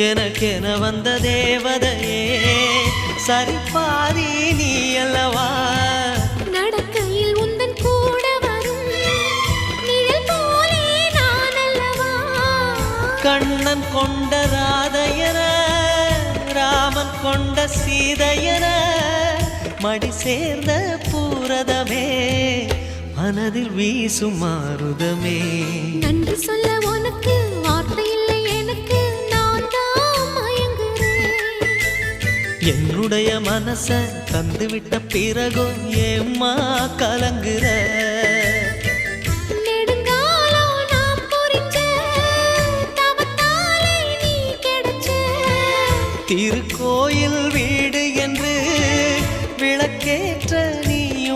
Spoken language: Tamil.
எனக்கென வந்த தேவதையே சரி பாதி நீ அல்லவா? நடக்கையில் உந்தன் கூட வரும் கண்ணன் கொண்ட ராதையர ராமன் கொண்ட சீதையர மடி சேர்ந்த பூரதமே மனதில் வீசும் மாறுதமே நன்றி சொல்ல என்னுடைய மனச தந்துவிட்ட பிறகோ ஏம்மா கலங்குற? திருக்கோயில் வீ